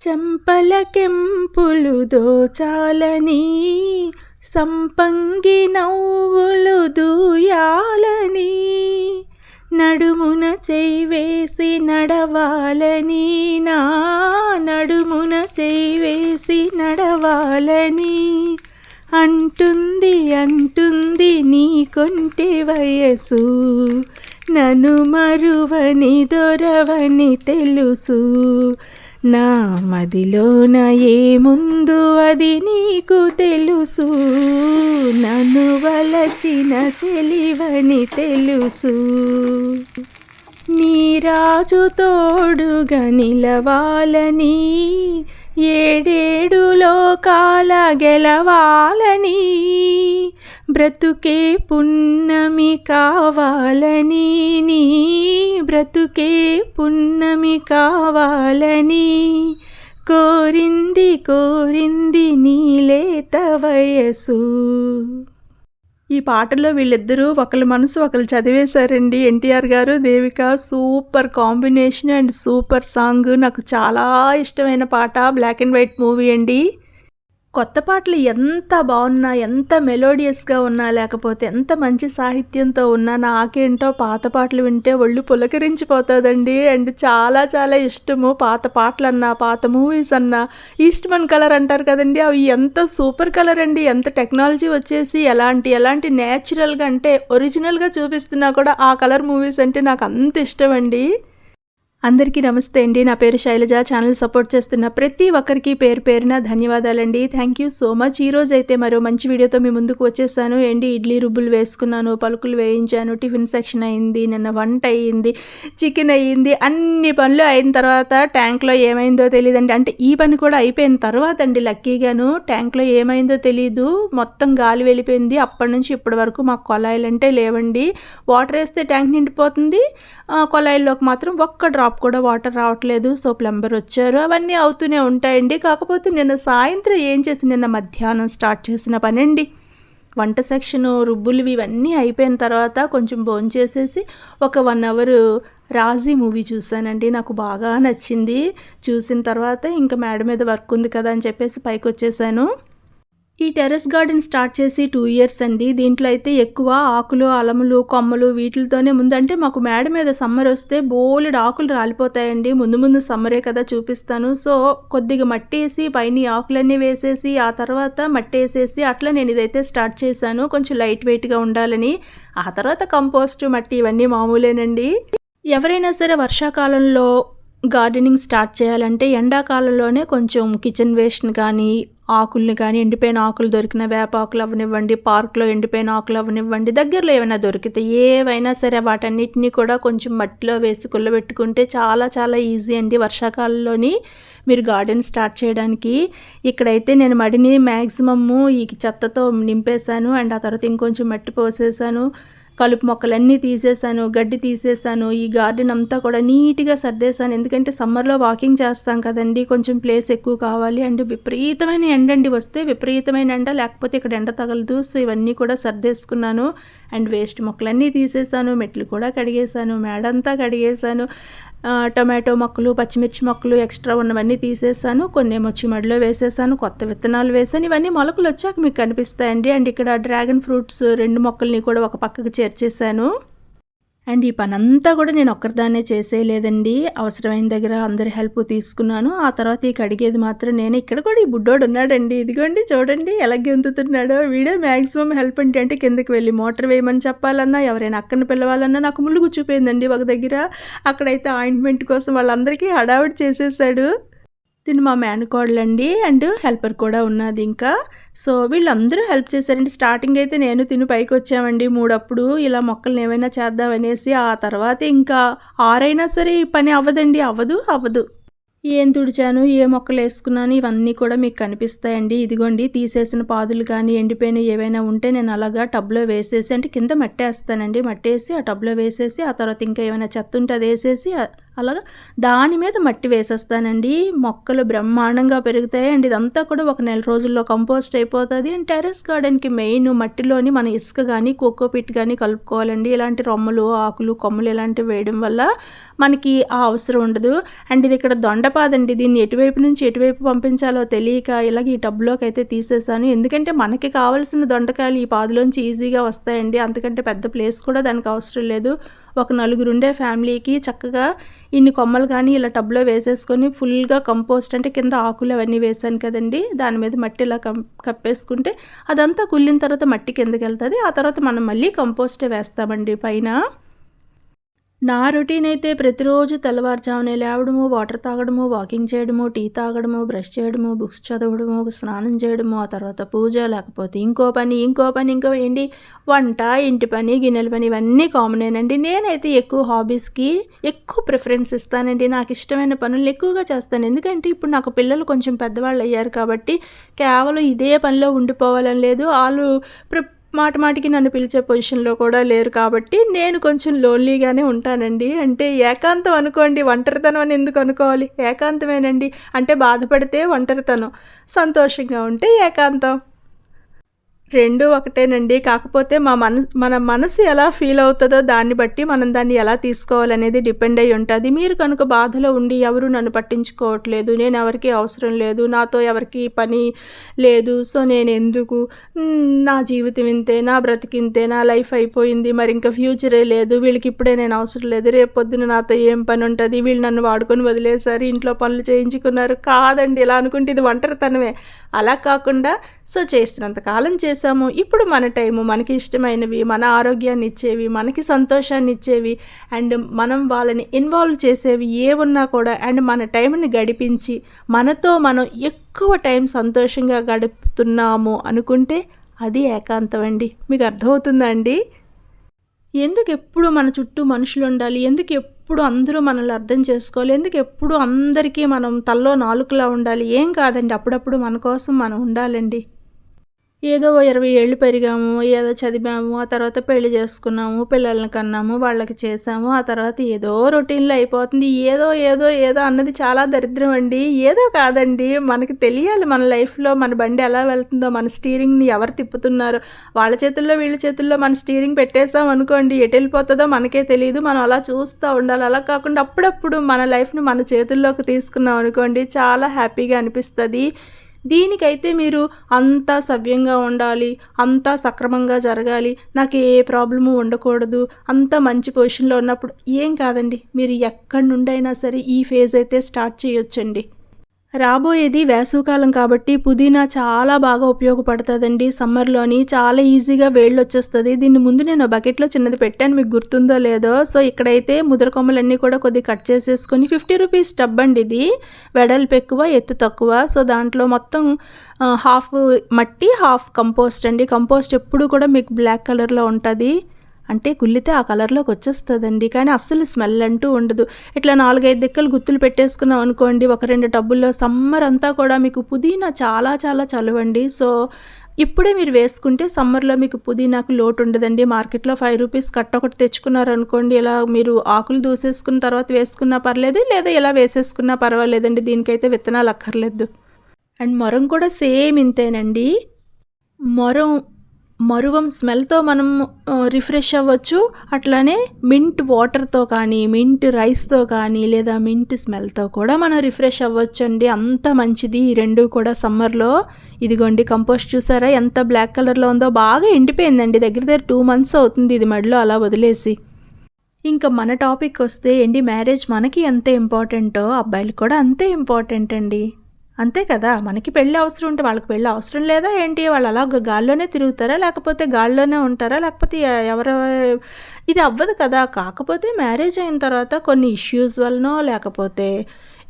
చెంపల కెంపులు దోచాలని సంపంగి నవ్వులు దూయాలని నడుమున చేయి వేసి నడవాలని నా నడుమున చేయి వేసి నడవాలని అంటుంది అంటుంది నీ కొంటి వయసు నన్ను మరువని దొరవని తెలుసు నా మదిలోన ఏముందు అది నీకు తెలుసు. నన్ను వలచిన చెలివని తెలుసు. నీ రాజు తోడుగా నిలవాలని ఏడేడు లోకాల గెలవాలని బ్రతుకే పున్నమి కావాలని నీ బ్రతుకే పున్నమి కావాలని. కోరింది కోరింది నీలే తవయసు. ఈ పాటలో వీళ్ళిద్దరూ ఒకరి మనసు ఒకరు చదివేశారండి. NTR garu Devika super combination and super song. నాకు చాలా ఇష్టమైన పాట బ్లాక్ అండ్ వైట్ మూవీ అండి. కొత్త పాటలు ఎంత బాగున్నా ఎంత మెలోడియస్గా ఉన్నా లేకపోతే ఎంత మంచి సాహిత్యంతో ఉన్నా నాకేంటో పాత పాటలు వింటే ఒళ్ళు పులకరించిపోతుందండి. అండ్ చాలా చాలా ఇష్టము పాత పాటలు అన్నా పాత మూవీస్ అన్నా. ఈస్ట్మన్ కలర్ అంటారు కదండి అవి ఎంత సూపర్ కలర్ అండి. ఎంత టెక్నాలజీ వచ్చేసి ఎలాంటి ఎలాంటి న్యాచురల్గా అంటే ఒరిజినల్గా చూపిస్తున్నా కూడా ఆ కలర్ మూవీస్ అంటే నాకు అంత ఇష్టం అండి అందరికీ నమస్తే అండి. నా పేరు శైలజ. ఛానల్ సపోర్ట్ చేస్తున్న ప్రతి ఒక్కరికి పేరు పేరున ధన్యవాదాలండి. థ్యాంక్ యూ సో మచ్ ఈరోజు అయితే మరో మంచి వీడియోతో మీ ముందుకు వచ్చేసాను. ఏంటి? ఇడ్లీ రుబ్బులు వేసుకున్నాను పలుకులు వేయించాను టిఫిన్ సెక్షన్ అయింది నిన్న వంట అయ్యింది చికెన్ అయ్యింది అన్ని పనులు అయిన తర్వాత ట్యాంక్లో ఏమైందో తెలియదండి అంటే ఈ పని కూడా అయిపోయిన తర్వాత అండి లక్కీగాను. ట్యాంక్లో ఏమైందో తెలియదు మొత్తం గాలి వెళ్ళిపోయింది. అప్పటి నుంచి ఇప్పటి వరకు మాకు కొలాయిలు అంటే లేవండి. వాటర్ వేస్తే ట్యాంక్ నిండిపోతుంది. కొలాయిల్లోకి మాత్రం ఒక్క డ్రాప్ డ్రాప్ కూడా వాటర్ రావట్లేదు సో ప్లంబర్ వచ్చారు. అవన్నీ అవుతూనే ఉంటాయండి. కాకపోతే నిన్న సాయంత్రం ఏం చేసి నిన్న మధ్యాహ్నం స్టార్ట్ చేసిన పని అండి వంట సెక్షను రుబ్బులు ఇవన్నీ అయిపోయిన తర్వాత కొంచెం భోంచేసేసి ఒక వన్ అవర్ రాజీ మూవీ చూశానండి. నాకు బాగా నచ్చింది. చూసిన తర్వాత ఇంకా మేడ మీద వర్క్ ఉంది కదా అని చెప్పేసి పైకి వచ్చేసాను ఈ టెర్రస్ గార్డెన్ స్టార్ట్ చేసి టూ ఇయర్స్ అండి. దీంట్లో అయితే ఎక్కువ ఆకులు అలములు కొమ్మలు వీటితోనే ముందు అంటే మాకు మేడ మీద సమ్మర్ వస్తే బోలెడు ఆకులు రాలిపోతాయండి. ముందు ముందు సమ్మరే కదా చూపిస్తాను. సో కొద్దిగా మట్టి వేసి పైన ఆకులన్నీ వేసేసి ఆ తర్వాత మట్టి వేసేసి అట్లా నేను ఇదైతే స్టార్ట్ చేశాను. కొంచెం లైట్ వెయిట్గా ఉండాలని. ఆ తర్వాత కంపోస్ట్ మట్టి ఇవన్నీ మామూలేనండి. ఎవరైనా సరే వర్షాకాలంలో గార్డెనింగ్ స్టార్ట్ చేయాలంటే ఎండాకాలంలోనే కొంచెం కిచెన్ వేస్ట్ కానీ ఆకుల్ని కానీ ఎండిపోయిన ఆకులు దొరికిన వేపాకులు అవనివ్వండి పార్క్లో ఎండిపోయిన ఆకులు అవనివ్వండి దగ్గరలో ఏమైనా దొరికితే ఏవైనా సరే వాటన్నిటిని కూడా కొంచెం మట్టిలో వేసి కుల్లబెట్టుకుంటే చాలా చాలా ఈజీ అండి. వర్షాకాలంలోని మీరు గార్డెన్ స్టార్ట్ చేయడానికి ఇక్కడైతే నేను మడిని మ్యాక్సిమమ్ ఈ చెత్తతో నింపేశాను. అండ్ ఆ తర్వాత ఇంకొంచెం మట్టి పోసేసాను కలుపు మొక్కలన్నీ తీసేసాను గడ్డి తీసేసాను ఈ గార్డెన్ అంతా కూడా నీట్గా సర్దేశాను. ఎందుకంటే సమ్మర్లో వాకింగ్ చేస్తాం కదండి కొంచెం ప్లేస్ ఎక్కువ కావాలి. అండ్ విపరీతమైన ఎండ అండి వస్తే విపరీతమైన ఎండ లేకపోతే ఇక్కడ ఎండ తగలదు. సో ఇవన్నీ కూడా సర్దేసుకున్నాను. అండ్ వేస్ట్ మొక్కలన్నీ తీసేసాను మెట్లు కూడా కడిగేశాను మేడంతా కడిగేశాను. టొమాటో మొక్కలు పచ్చిమిర్చి మొక్కలు ఎక్స్ట్రా ఉన్నవన్నీ తీసేసాను. కొన్ని ఏమో మడిలో వేసేసాను కొత్త విత్తనాలు వేసాను. ఇవన్నీ మొలకలు వచ్చాక మీకు కనిపిస్తాయండి. అండ్ ఇక్కడ డ్రాగన్ ఫ్రూట్స్ రెండు మొక్కల్ని కూడా ఒక పక్కకు చేర్చేసాను అండ్ ఈ పని అంతా కూడా నేను ఒక్కరిదాన్నే చేసేయలేదండి. అవసరమైన దగ్గర అందరి హెల్ప్ తీసుకున్నాను. ఆ తర్వాత ఈ కడిగేది మాత్రం నేను. ఇక్కడ కూడా ఈ బుడ్డోడు ఉన్నాడండి. ఇదిగోండి చూడండి ఎలా గెంతుతున్నాడో వీడే మ్యాక్సిమం హెల్ప్ అంటే అంటే కిందకి వెళ్ళి మోటార్ వేయమని చెప్పాలన్నా ఎవరైనా అక్కను పిలవాలన్నా నాకు ముళ్ళు కూర్చిపోయిందండి ఒక దగ్గర. అక్కడైతే ఆయింట్మెంట్ కోసం వాళ్ళందరికీ హడావిడి చేసేసాడు దీన్ని మా మేనకోడలండి అండ్ హెల్పర్ కూడా ఉన్నది ఇంకా. సో వీళ్ళందరూ హెల్ప్ చేశారండి. స్టార్టింగ్ అయితే నేను తిని పైకి వచ్చామండి మూడప్పుడు. ఇలా మొక్కలను ఏమైనా చేద్దామనేసి ఆ తర్వాత ఇంకా ఆరైనా సరే ఈ పని అవ్వదండి. అవ్వదు అవ్వదు. ఏం తుడిచాను ఏ మొక్కలు వేసుకున్నాను ఇవన్నీ కూడా మీకు కనిపిస్తాయండి. ఇదిగోండి తీసేసిన పాదులు కానీ ఎండిపోయిన ఏవైనా ఉంటే నేను అలాగా టబ్లో వేసేసి అంటే కింద మట్టేస్తానండి. మట్టేసి ఆ టబ్లో వేసేసి ఆ తర్వాత ఇంకా ఏమైనా చెత్త ఉంటే అది వేసేసి అలాగా దాని మీద మట్టి వేసేస్తానండి. మొక్కలు బ్రహ్మాండంగా పెరుగుతాయి అండ్ ఇదంతా కూడా ఒక నెల రోజుల్లో కంపోస్ట్ అయిపోతుంది. అండ్ టెర్రస్ గార్డెన్కి మెయిన్ మట్టిలోని మన ఇసుక కానీ కోకోపిట్ కానీ కలుపుకోవాలండి. ఇలాంటి రొమ్మలు ఆకులు కొమ్మలు ఇలాంటివి వేయడం వల్ల మనకి ఆ అవసరం ఉండదు. అండ్ ఇది ఇక్కడ దొండపాదండి. దీన్ని ఎటువైపు నుంచి ఎటువైపు పంపించాలో తెలియక ఇలాగ ఈ టబ్లోకి అయితే తీసేసాను. ఎందుకంటే మనకి కావాల్సిన దొండకాయలు ఈ పాదులోంచి ఈజీగా వస్తాయండి. అంతకంటే పెద్ద ప్లేస్ కూడా దానికి అవసరం లేదు. ఒక నలుగురు ఉండే ఫ్యామిలీకి చక్కగా ఇన్ని కొమ్మలు కానీ ఇలా టబ్లో వేసేసుకొని ఫుల్గా కంపోస్ట్ అంటే కింద ఆకులు అవన్నీ వేసాను కదండి. దాని మీద మట్టి ఇలా కం కప్పేసుకుంటే అదంతా కుళ్ళిన తర్వాత మట్టి కిందకి వెళ్తుంది ఆ తర్వాత మనం మళ్ళీ కంపోస్టే వేస్తామండి పైన. నా రొటీన్ అయితే ప్రతిరోజు తెల్లవారుజామునే లేవడము వాటర్ తాగడము వాకింగ్ చేయడము టీ తాగడము బ్రష్ చేయడము బుక్స్ చదవడము స్నానం చేయడము ఆ తర్వాత పూజ లేకపోతే ఇంకో పని ఇంకో పని ఇంకో ఏంటి? వంట ఇంటి పని గిన్నెల పని ఇవన్నీ కామనేనండి నేనైతే ఎక్కువ హాబీస్కి ఎక్కువ ప్రిఫరెన్స్ ఇస్తానండి. నాకు ఇష్టమైన పనులు ఎక్కువగా చేస్తాను. ఎందుకంటే ఇప్పుడు నాకు పిల్లలు కొంచెం పెద్దవాళ్ళు అయ్యారు కాబట్టి కేవలం ఇదే పనిలో ఉండిపోవాలని లేదు. వాళ్ళు మాట మాటికి నన్ను పిలిచే పొజిషన్లో కూడా లేరు కాబట్టి నేను కొంచెం లోన్లీగానే ఉంటానండి. అంటే ఏకాంతం అనుకోండి ఒంటరితనం అని ఎందుకు అనుకోవాలి? ఏకాంతమేనండి. అంటే బాధపడితే ఒంటరితనం సంతోషంగా ఉంటే ఏకాంతం. రెండు ఒకటేనండి. కాకపోతే మా మన మన మనసు ఎలా ఫీల్ అవుతుందో దాన్ని బట్టి మనం దాన్ని ఎలా తీసుకోవాలనేది డిపెండ్ అయి ఉంటుంది. మీరు కనుక బాధలో ఉండి ఎవరు నన్ను పట్టించుకోవట్లేదు నేను ఎవరికి అవసరం లేదు నాతో ఎవరికి పని లేదు సో నేను ఎందుకు? నా జీవితం ఇంతే నా బ్రతికింతే నా లైఫ్ అయిపోయింది మరి ఇంకా ఫ్యూచరే లేదు వీళ్ళకి ఇప్పుడే నేను అవసరం లేదు రేపు పొద్దున నాతో ఏం పని ఉంటుంది వీళ్ళు నన్ను వాడుకొని వదిలేశారు ఇంట్లో పనులు చేయించుకున్నారు కాదండి ఇలా అనుకుంటే ఇది ఒంటరితనమే. అలా కాకుండా సో చేసినంత కాలం చేసాము ఇప్పుడు మన టైము మనకి ఇష్టమైనవి మన ఆరోగ్యాన్ని ఇచ్చేవి మనకి సంతోషాన్ని ఇచ్చేవి అండ్ మనం వాళ్ళని ఇన్వాల్వ్ చేసేవి ఏ ఉన్నా కూడా అండ్ మన టైంని గడిపించి మనతో మనం ఎక్కువ టైం సంతోషంగా గడుపుతున్నాము అనుకుంటే అది ఏకాంతం అండి. మీకు అర్థమవుతుందా అండి? ఎందుకు ఎప్పుడు మన చుట్టూ మనుషులు ఉండాలి? ఎందుకు ఎప్పుడు అందరూ మనల్ని అర్థం చేసుకోవాలి? ఎందుకు ఎప్పుడు అందరికీ మనం తల్లో నాలుకలా ఉండాలి? ఏం కాదండి. అప్పుడప్పుడు మన కోసం మనం ఉండాలండి. ఏదో ఇరవై ఏళ్ళు పెరిగాము ఏదో చదివాము ఆ తర్వాత పెళ్ళి చేసుకున్నాము పిల్లల్ని కన్నాము వాళ్ళకి చేసాము ఆ తర్వాత ఏదో రొటీన్లో అయిపోతుంది. ఏదో ఏదో ఏదో అన్నది చాలా దరిద్రం అండి. ఏదో కాదండి మనకి తెలియాలి మన లైఫ్లో మన బండి ఎలా వెళ్తుందో మన స్టీరింగ్ని ఎవరు తిప్పుతున్నారు. వాళ్ళ చేతుల్లో వీళ్ళ చేతుల్లో మన స్టీరింగ్ పెట్టేసాం అనుకోండి ఎటు వెళ్ళిపోతుందో మనకే తెలియదు. మనం అలా చూస్తూ ఉండాలి. అలా కాకుండా అప్పుడప్పుడు మన లైఫ్ని మన చేతుల్లోకి తీసుకున్నాం అనుకోండి చాలా హ్యాపీగా అనిపిస్తుంది. దీనికైతే మీరు అంతా సవ్యంగా ఉండాలి అంతా సక్రమంగా జరగాలి. నాకు ఏ ప్రాబ్లము ఉండకూడదు. అంత మంచి పొజిషన్లో ఉన్నప్పుడు ఏం కాదండి. మీరు ఎక్కడి నుండైనా సరే ఈ ఫేజ్ అయితే స్టార్ట్ చేయొచ్చండి. రాబోయేది వేసవికాలం కాబట్టి పుదీనా చాలా బాగా ఉపయోగపడుతుందండి సమ్మర్లోని. చాలా ఈజీగా వేళ్ళు వచ్చేస్తుంది దీన్ని ముందు నేను బకెట్లో చిన్నది పెట్టాను. మీకు గుర్తుందో లేదో. సో ఇక్కడైతే ముద్ర కొమ్మలన్నీ కూడా కొద్దిగా కట్ చేసేసుకొని ఫిఫ్టీ రూపీస్ టబ్ అండి ఇది. వెడల్పు ఎక్కువ ఎత్తు తక్కువ. సో దాంట్లో మొత్తం హాఫ్ మట్టి హాఫ్ కంపోస్ట్ అండి. కంపోస్ట్ ఎప్పుడు కూడా మీకు బ్లాక్ కలర్లో ఉంటుంది. అంటే కుళ్ళితే ఆ కలర్లోకి వచ్చేస్తుందండి. కానీ అస్సలు స్మెల్ అంటూ ఉండదు. ఇట్లా నాలుగైదు దిక్కలు గుత్తులు పెట్టేసుకున్నాం అనుకోండి ఒక రెండు టబ్బుల్లో సమ్మర్ అంతా కూడా మీకు పుదీనా చాలా చాలా చలవండి. సో ఇప్పుడే మీరు వేసుకుంటే సమ్మర్లో మీకు పుదీనాకు లోటు ఉండదండి. మార్కెట్లో ఫైవ్ రూపీస్ కట్ట ఒకటి తెచ్చుకున్నారనుకోండి ఇలా మీరు ఆకులు దూసేసుకున్న తర్వాత వేసుకున్నా పర్లేదు లేదా ఇలా వేసేసుకున్నా పర్వాలేదండి. దీనికైతే విత్తనాలు అక్కర్లేదు. అండ్ మొరం కూడా సేమ్ ఇంతేనండి. మొరం మరువం స్మెల్తో మనం రిఫ్రెష్ అవ్వచ్చు. అట్లానే మింట్ వాటర్తో కానీ మింట్ రైస్తో కానీ లేదా మింట్ స్మెల్తో కూడా మనం రిఫ్రెష్ అవ్వచ్చు అండి అంత మంచిది. ఈ రెండు కూడా సమ్మర్లో. ఇదిగోండి కంపోస్ట్ చూసారా? ఎంత బ్లాక్ కలర్లో ఉందో. బాగా ఎండిపోయిందండి. దగ్గర దగ్గర టూ మంత్స్ అవుతుంది ఇది మడిలో అలా వదిలేసి. ఇంకా మన టాపిక్ వస్తే ఏంటి మ్యారేజ్ మనకి ఎంత ఇంపార్టెంటో అబ్బాయిలు కూడా అంతే ఇంపార్టెంట్ అండి అంతే కదా? మనకి పెళ్ళి అవసరం ఉంటే వాళ్ళకి పెళ్ళి అవసరం లేదా ఏంటి? వాళ్ళు అలా గాల్లోనే తిరుగుతారా? లేకపోతే గాల్లోనే ఉంటారా? లేకపోతే ఎవరు ఇది అవ్వదు కదా? కాకపోతే మ్యారేజ్ అయిన తర్వాత కొన్ని ఇష్యూస్ వలనో లేకపోతే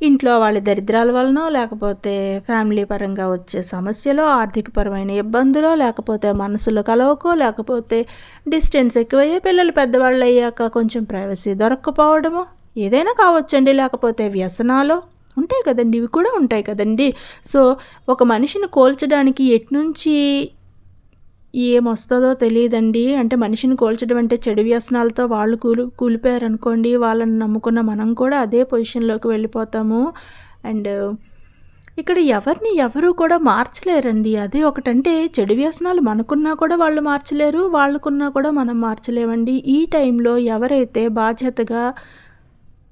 ఇంట్లో వాళ్ళ దరిద్రాల వలనో లేకపోతే ఫ్యామిలీ పరంగా వచ్చే సమస్యలో ఆర్థికపరమైన ఇబ్బందులో లేకపోతే మనసులో కలవకో లేకపోతే డిస్టెన్స్ ఎక్కువయ్యే పిల్లలు పెద్దవాళ్ళు అయ్యాక కొంచెం ప్రైవసీ దొరక్కపోవడమో ఏదైనా కావచ్చండి. లేకపోతే వ్యసనాలు ఉంటాయి కదండి ఇవి కూడా ఉంటాయి కదండి. సో ఒక మనిషిని కోల్చడానికి ఎట్నుంచి ఏమొస్తుందో తెలియదండి. అంటే మనిషిని కోల్చడం అంటే చెడు వ్యసనాలతో వాళ్ళు కూలి కూలిపోయారనుకోండి వాళ్ళని నమ్ముకున్న మనం కూడా అదే పొజిషన్లోకి వెళ్ళిపోతాము. అండ్ ఇక్కడ ఎవరిని ఎవరు కూడా మార్చలేరండి. అదే ఒకటంటే చెడు వ్యసనాలు మనకున్నా కూడా వాళ్ళు మార్చలేరు వాళ్ళకున్నా కూడా మనం మార్చలేమండి. ఈ టైంలో ఎవరైతే బాధ్యతగా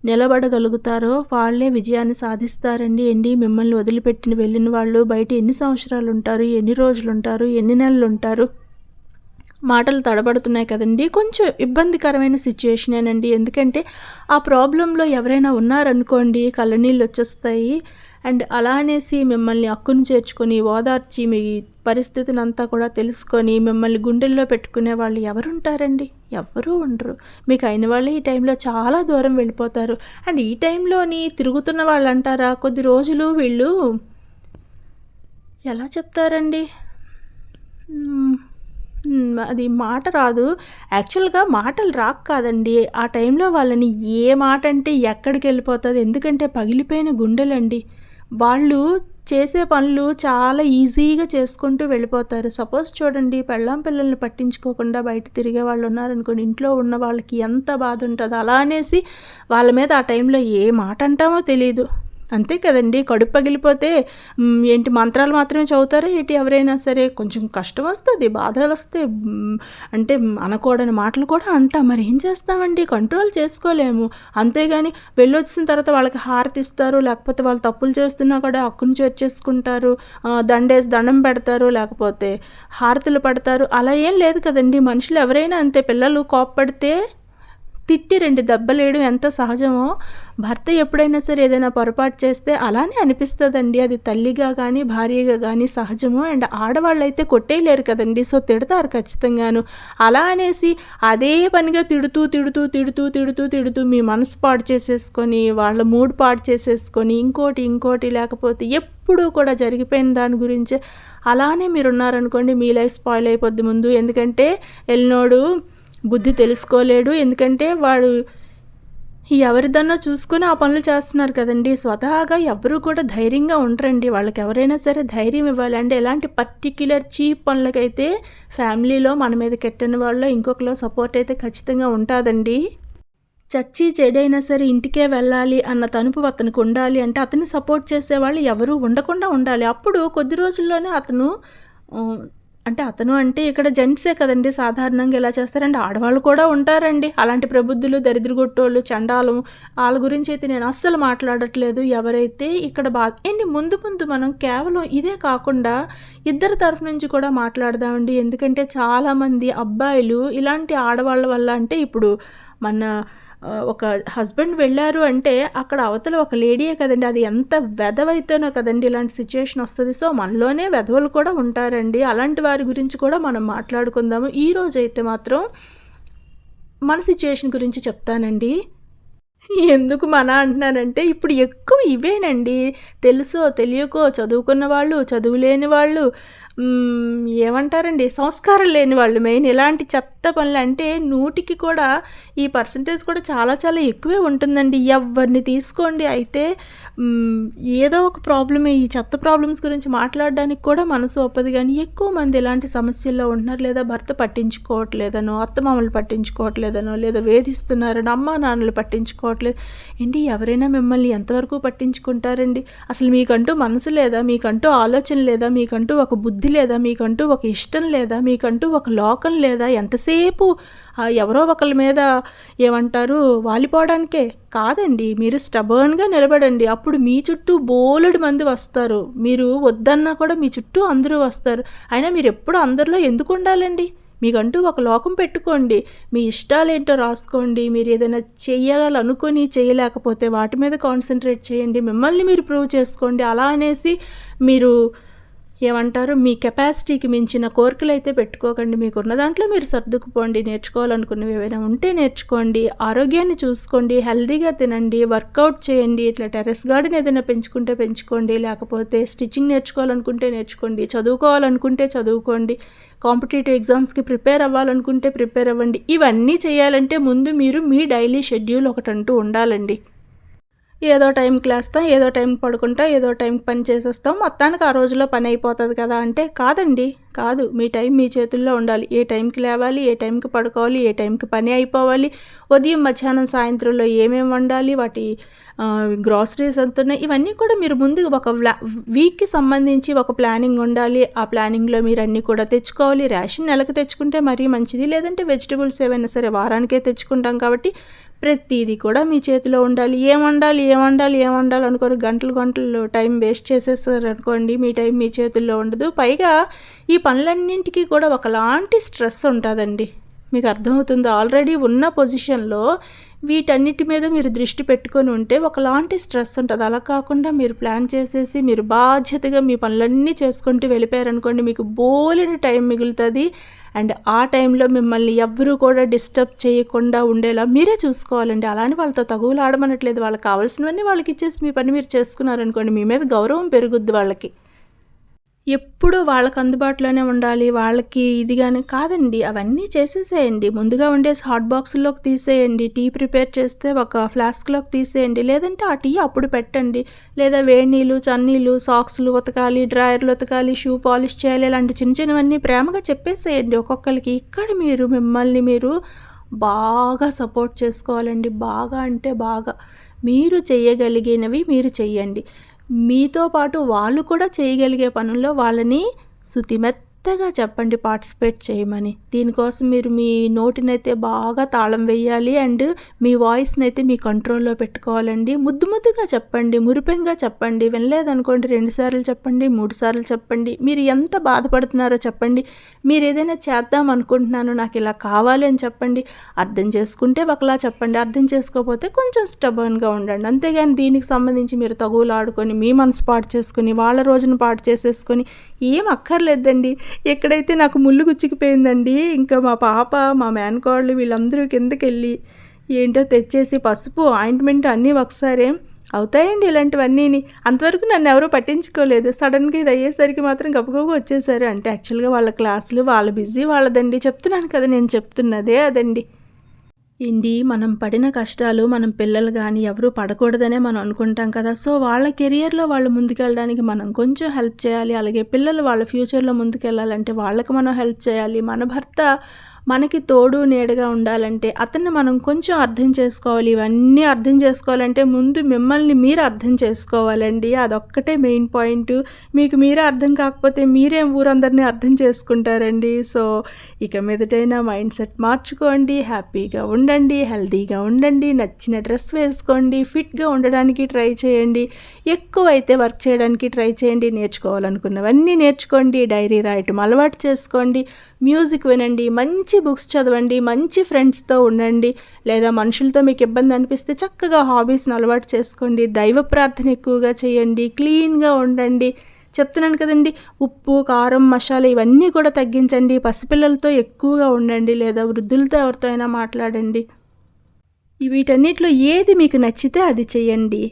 నిలబడగలుగుతారో వాళ్ళే విజయాన్ని సాధిస్తారండి ఎండి మిమ్మల్ని వదిలిపెట్టిన వెళ్ళిన వాళ్ళు బయట ఎన్ని సంవత్సరాలు ఉంటారు ఎన్ని రోజులు ఉంటారు ఎన్ని నెలలు ఉంటారు మాటలు తడబడుతున్నాయి కదండి. కొంచెం ఇబ్బందికరమైన సిచ్యుయేషనేనండి ఎందుకంటే ఆ ప్రాబ్లంలో ఎవరైనా ఉన్నారనుకోండి కళ్ళనీళ్ళు వచ్చేస్తాయి. అండ్ అలా అనేసి మిమ్మల్ని అక్కును చేర్చుకొని ఓదార్చి మీ పరిస్థితిని అంతా కూడా తెలుసుకొని మిమ్మల్ని గుండెల్లో పెట్టుకునే వాళ్ళు ఎవరుంటారండి? ఎవరూ ఉండరు. మీకు అయిన వాళ్ళు ఈ టైంలో చాలా దూరం వెళ్ళిపోతారు. అండ్ ఈ టైంలోని తిరుగుతున్న వాళ్ళు అంటారా కొద్ది రోజులు వీళ్ళు ఎలా చెప్తారండి? అది మాట రాదు. యాక్చువల్గా మాటలు రాక కాదండి. ఆ టైంలో వాళ్ళని ఏ మాట అంటే ఎక్కడికి వెళ్ళిపోతుంది? ఎందుకంటే పగిలిపోయిన గుండెలండి. వాళ్ళు చేసే పనులు చాలా ఈజీగా చేసుకుంటూ వెళ్ళిపోతారు. సపోజ్ చూడండి పెళ్ళాం పిల్లల్ని పట్టించుకోకుండా బయట తిరిగే వాళ్ళు ఉన్నారనుకోండి ఇంట్లో ఉన్న వాళ్ళకి ఎంత బాధ ఉంటుందో అలా అనేసి వాళ్ళ మీద ఆ టైంలో ఏ మాట అంటామో తెలియదు అంతే కదండి. కడుపు పగిలిపోతే ఏంటి మంత్రాలు మాత్రమే చదువుతారా ఏంటి ఎవరైనా సరే? కొంచెం కష్టం వస్తుంది బాధలు వస్తే అంటే అనకూడని మాటలు కూడా అంటాం. మరి ఏం చేస్తామండి? కంట్రోల్ చేసుకోలేము. అంతేగాని వెళ్ళొచ్చిన తర్వాత వాళ్ళకి హారతి ఇస్తారు లేకపోతే వాళ్ళు తప్పులు చేస్తున్నా కూడా హక్కును చేర్చేసుకుంటారు దండేసి దండం పెడతారు లేకపోతే హారతులు పడతారు. అలా ఏం లేదు కదండి. మనుషులు ఎవరైనా అంతే. పిల్లలు కోప్పడితే తిట్టి రెండు దెబ్బలేయడం ఎంత సహజమో? భర్త ఎప్పుడైనా సరే ఏదైనా పొరపాటు చేస్తే అలానే అనిపిస్తుందండి. అది తల్లిగా కానీ భార్యగా కానీ సహజము? అండ్ ఆడవాళ్ళు అయితే కొట్టేయలేరు కదండి. సో తిడతారు ఖచ్చితంగాను. అలా అనేసి అదే పనిగా తిడుతూ తిడుతూ తిడుతూ తిడుతూ తిడుతూ మీ మనసు పాడు చేసేసుకొని వాళ్ళ మూడ్ పాడు చేసేసుకొని ఇంకోటి ఇంకోటి లేకపోతే ఎప్పుడూ కూడా జరిగిపోయిన దాని గురించే అలానే మీరు ఉన్నారనుకోండి మీ లైఫ్ స్పాయిల్ అయిపోద్ది ముందు. ఎందుకంటే ఎల్లినోడు బుద్ధి తెలుసుకోలేడు. ఎందుకంటే వాడు ఎవరిదన్నా చూసుకుని ఆ పనులు చేస్తున్నారు కదండి. స్వతహాగా ఎవరు కూడా ధైర్యంగా ఉండరండి. వాళ్ళకి ఎవరైనా సరే ధైర్యం ఇవ్వాలి. అంటే ఎలాంటి పర్టిక్యులర్ చీప్ పనులకైతే ఫ్యామిలీలో మన మీద కెట్టని వాళ్ళు ఇంకొకలో సపోర్ట్ అయితే ఖచ్చితంగా ఉంటుందండి. చచ్చి చెడైనా సరే ఇంటికే వెళ్ళాలి అన్న తనుపు అతనికి ఉండాలి అంటే అతన్ని సపోర్ట్ చేసేవాళ్ళు ఎవరూ ఉండకుండా ఉండాలి. అప్పుడు కొద్ది రోజుల్లోనే అతను అంటే అతను అంటే ఇక్కడ జెంట్సే కదండి సాధారణంగా ఇలా చేస్తారంటే ఆడవాళ్ళు కూడా ఉంటారండి. అలాంటి ప్రబుద్ధులు దరిద్రగొట్టోళ్ళు చండాలం వాళ్ళ గురించి అయితే నేను అస్సలు మాట్లాడట్లేదు. ఎవరైతే ఇక్కడ బా ఏంటి ముందు ముందు మనం కేవలం ఇదే కాకుండా ఇద్దరు తరఫు నుంచి కూడా మాట్లాడదామండి. ఎందుకంటే చాలామంది అబ్బాయిలు ఇలాంటి ఆడవాళ్ళ వల్ల అంటే ఇప్పుడు మన ఒక హస్బెండ్ వెళ్ళారు అంటే అక్కడ అవతల ఒక లేడీయే కదండి. అది ఎంత వెధవైతేనో కదండి ఇలాంటి సిచ్యుయేషన్ వస్తుంది. సో మనలోనే వెధవలు కూడా ఉంటారండి. అలాంటి వారి గురించి కూడా మనం మాట్లాడుకుందాము. ఈ రోజైతే అయితే మాత్రం మన సిచ్యుయేషన్ గురించి చెప్తానండి. ఎందుకు మన అంటున్నానంటే ఇప్పుడు ఎక్కువ ఇవేనండి. తెలుసో తెలియకో చదువుకున్న వాళ్ళు చదువులేని వాళ్ళు ఏమంటారండి? సంస్కారం లేని వాళ్ళు మెయిన్. ఇలాంటి చెత్త పనులు అంటే నూటికి కూడా ఈ పర్సంటేజ్ కూడా చాలా చాలా ఎక్కువే ఉంటుందండి. ఎవరిని తీసుకోండి అయితే ఏదో ఒక ప్రాబ్లమే. ఈ చెత్త ప్రాబ్లమ్స్ గురించి మాట్లాడడానికి కూడా మనసు ఒప్పదు. కానీ ఎక్కువ మంది ఇలాంటి సమస్యల్లో ఉంటున్నారు? లేదా భర్త పట్టించుకోవట్లేదనో అత్తమామలు పట్టించుకోవట్లేదనో లేదా వేధిస్తున్నారనో అమ్మా నాన్నలు పట్టించుకోవట్లేదు ఏంటి ఎవరైనా మిమ్మల్ని ఎంతవరకు పట్టించుకుంటారండి? అసలు మీకంటూ మనసు లేదా? మీకంటూ ఆలోచన లేదా? మీకంటూ ఒక బుద్ధి లేదా మీకంటూ ఒక ఇష్టం లేదా మీకంటూ ఒక లోకం లేదా ఎంతసేపు ఎవరో ఒకరి మీద ఏమంటారు వాలిపోవడానికే కాదండి. మీరు స్టబర్న్గా నిలబడండి. అప్పుడు మీ చుట్టూ బోలెడు మంది వస్తారు. మీరు వద్దన్నా కూడా మీ చుట్టూ అందరూ వస్తారు. అయినా మీరు ఎప్పుడు అందరిలో ఎందుకు ఉండాలండి? మీకంటూ ఒక లోకం పెట్టుకోండి. మీ ఇష్టాలేంటో రాసుకోండి. మీరు ఏదైనా చేయాలనుకొని చేయలేకపోతే వాటి మీద కాన్సన్ట్రేట్ చేయండి. మిమ్మల్ని మీరు ప్రూవ్ చేసుకోండి. అలా అనేసి మీరు ఏమంటారు? మీ కెపాసిటీకి మించిన కోరికలు అయితే పెట్టుకోకండి. మీకున్న దాంట్లో మీరు సర్దుకుపోండి. నేర్చుకోవాలనుకున్నవి ఏవైనా ఉంటే నేర్చుకోండి. ఆరోగ్యాన్ని చూసుకోండి. హెల్దీగా తినండి. వర్కౌట్ చేయండి. ఇట్లా టెరెస్ గార్డెన్ ఏదైనా పెంచుకుంటే పెంచుకోండి. లేకపోతే స్టిచ్చింగ్ నేర్చుకోవాలనుకుంటే నేర్చుకోండి. చదువుకోవాలనుకుంటే చదువుకోండి. కాంపిటేటివ్ ఎగ్జామ్స్కి ప్రిపేర్ అవ్వాలనుకుంటే ప్రిపేర్ అవ్వండి. ఇవన్నీ చేయాలంటే ముందు మీరు మీ డైలీ షెడ్యూల్ ఒకటంటూ ఉండాలండి. ఏదో టైంకి లేస్తాం ఏదో టైంకి పడుకుంటాం ఏదో టైంకి పని చేసేస్తాం. మొత్తానికి ఆ రోజులో పని అయిపోతుంది కదా అంటే కాదండి కాదు. మీ టైం మీ చేతుల్లో ఉండాలి. ఏ టైంకి లేవాలి ఏ టైంకి పడుకోవాలి ఏ టైంకి పని అయిపోవాలి ఉదయం మధ్యాహ్నం సాయంత్రంలో ఏమేమి వండాలి వాటి గ్రాసరీస్ ఎంత ఉన్నాయి ఇవన్నీ కూడా మీరు ముందు ఒక వీక్కి సంబంధించి ఒక ప్లానింగ్ ఉండాలి. ఆ ప్లానింగ్లో మీరు అన్నీ కూడా తెచ్చుకోవాలి. రేషన్ నెలకు తెచ్చుకుంటే మరీ మంచిది. లేదంటే వెజిటబుల్స్ ఏవైనా సరే వారానికే తెచ్చుకుంటాం కాబట్టి ప్రతిదీ కూడా మీ చేతిలో ఉండాలి. ఏం వండాలి ఏం వండాలి ఏం వండాలి అనుకోని గంటలు గంటలు టైం వేస్ట్ చేసేసారనుకోండి మీ టైం మీ చేతుల్లో ఉండదు. పైగా ఈ పనులన్నింటికి కూడా ఒకలాంటి స్ట్రెస్ ఉంటుందండి. మీకు అర్థమవుతుంది ఆల్రెడీ ఉన్న పొజిషన్లో వీటన్నిటి మీద మీరు దృష్టి పెట్టుకొని ఉంటే ఒకలాంటి స్ట్రెస్ ఉంటుంది. అలా కాకుండా మీరు ప్లాన్ చేసేసి మీరు బాధ్యతగా మీ పనులన్నీ చేసుకుంటూ వెళ్ళిపోయారనుకోండి మీకు బోలెని టైం మిగులుతుంది. అండ్ ఆ టైంలో మిమ్మల్ని ఎవ్వరూ కూడా డిస్టర్బ్ చేయకుండా ఉండేలా మీరే చూసుకోవాలండి. అలానే వాళ్ళతో తగువులు ఆడమనట్లేదు వాళ్ళకి కావాల్సినవన్నీ వాళ్ళకి ఇచ్చేసి మీ పని మీరు చేసుకున్నారనుకోండి మీ మీద గౌరవం పెరుగుద్ది వాళ్ళకి. ఎప్పుడూ వాళ్ళకి అందుబాటులోనే ఉండాలి వాళ్ళకి ఇది కానీ కాదండి. అవన్నీ చేసేసేయండి. ముందుగా ఉండేసి హాట్ బాక్సుల్లోకి తీసేయండి. టీ ప్రిపేర్ చేస్తే ఒక ఫ్లాస్క్లోకి తీసేయండి. లేదంటే ఆ టీ అప్పుడు పెట్టండి. లేదా వేడి నీళ్ళు చన్నీళ్ళు సాక్స్లు ఉతకాలి డ్రాయర్లు ఉతకాలి షూ పాలిష్ చేయాలి ఇలాంటి చిన్న చిన్నవన్నీ ప్రేమగా చెప్పేసేయండి ఒక్కొక్కరికి. ఇక్కడ మీరు మిమ్మల్ని మీరు బాగా సపోర్ట్ చేసుకోవాలండి. బాగా అంటే బాగా. మీరు చేయగలిగినవి మీరు చెయ్యండి. మీతో పాటు వాళ్ళు కూడా చేయగలిగే పనుల్లో వాళ్ళని శుతిమెత్త మెత్తగా చెప్పండి పార్టిసిపేట్ చేయమని. దీనికోసం మీరు మీ నోటినైతే బాగా తాళం వేయాలి అండ్ మీ వాయిస్ని అయితే మీ కంట్రోల్లో పెట్టుకోవాలండి. ముద్దు ముద్దుగా చెప్పండి మురిపెంగా చెప్పండి వినలేదనుకోండి రెండుసార్లు చెప్పండి మూడు సార్లు చెప్పండి మీరు ఎంత బాధపడుతున్నారో చెప్పండి. మీరు ఏదైనా చేద్దాం అనుకుంటున్నాను నాకు ఇలా కావాలి అని చెప్పండి. అర్థం చేసుకుంటే ఒకలా చెప్పండి అర్థం చేసుకోకపోతే కొంచెం స్టబర్న్గా ఉండండి. అంతేగాని దీనికి సంబంధించి మీరు తగువులు ఆడుకొని మీ మనసు పాటు చేసుకుని వాళ్ళ రోజును పాటు చేసేసుకొని ఏం అక్కర్లేదండి. ఎక్కడైతే నాకు ముళ్ళు గుచ్చికిపోయిందండి ఇంకా మా పాప మా మేనకోళ్ళు వీళ్ళందరూ కిందకి వెళ్ళి ఏంటో తెచ్చేసి పసుపు ఆయింట్మెంట్ అన్నీ ఒకసారి అవుతాయండి ఇలాంటివన్నీ అంతవరకు నన్ను ఎవరూ పట్టించుకోలేదు. సడన్గా ఇది అయ్యేసరికి మాత్రం గబగబు వచ్చేసారు. అంటే యాక్చువల్గా వాళ్ళ క్లాసులు వాళ్ళ బిజీ వాళ్ళదండి. చెప్తున్నాను కదా నేను చెప్తున్నదే అదండి. ఏంటి? మనం పడిన కష్టాలు మనం పిల్లలు కానీ ఎవరు పడకూడదనే మనం అనుకుంటాం కదా. సో వాళ్ళ కెరియర్లో వాళ్ళు ముందుకెళ్ళడానికి మనం కొంచెం హెల్ప్ చేయాలి. అలాగే పిల్లలు వాళ్ళ ఫ్యూచర్లో ముందుకెళ్ళాలంటే వాళ్ళకి మనం హెల్ప్ చేయాలి. మన భర్త మనకి తోడు నీడగా ఉండాలంటే అతన్ని మనం కొంచెం అర్థం చేసుకోవాలి. ఇవన్నీ అర్థం చేసుకోవాలంటే ముందు మిమ్మల్ని మీరు అర్థం చేసుకోవాలండి. అదొక్కటే మెయిన్ పాయింట్. మీకు మీరే అర్థం కాకపోతే మీరేం ఊరందరినీ అర్థం చేసుకుంటారండి. సో ఇక మీదటైనా మైండ్ సెట్ మార్చుకోండి. హ్యాపీగా ఉండండి. హెల్తీగా ఉండండి. నచ్చిన డ్రెస్ వేసుకోండి. ఫిట్గా ఉండడానికి ట్రై చేయండి. ఎక్కువైతే వర్క్ చేయడానికి ట్రై చేయండి. నేర్చుకోవాలనుకున్నవన్నీ నేర్చుకోండి. డైరీ రాయటం అలవాటు చేసుకోండి. మ్యూజిక్ వినండి. మంచి మంచి బుక్స్ చదవండి మంచి ఫ్రెండ్స్తో ఉండండి. లేదా మనుషులతో మీకు ఇబ్బంది అనిపిస్తే చక్కగా హాబీస్ని అలవాటు చేసుకోండి. దైవ ప్రార్థన ఎక్కువగా చేయండి క్లీన్గా ఉండండి. చెప్తున్నాను కదండి ఉప్పు కారం మసాలా ఇవన్నీ కూడా తగ్గించండి. పసిపిల్లలతో ఎక్కువగా ఉండండి లేదా వృద్ధులతో ఎవరితో అయినా మాట్లాడండి. వీటన్నిటిలో ఏది మీకు నచ్చితే అది చేయండి.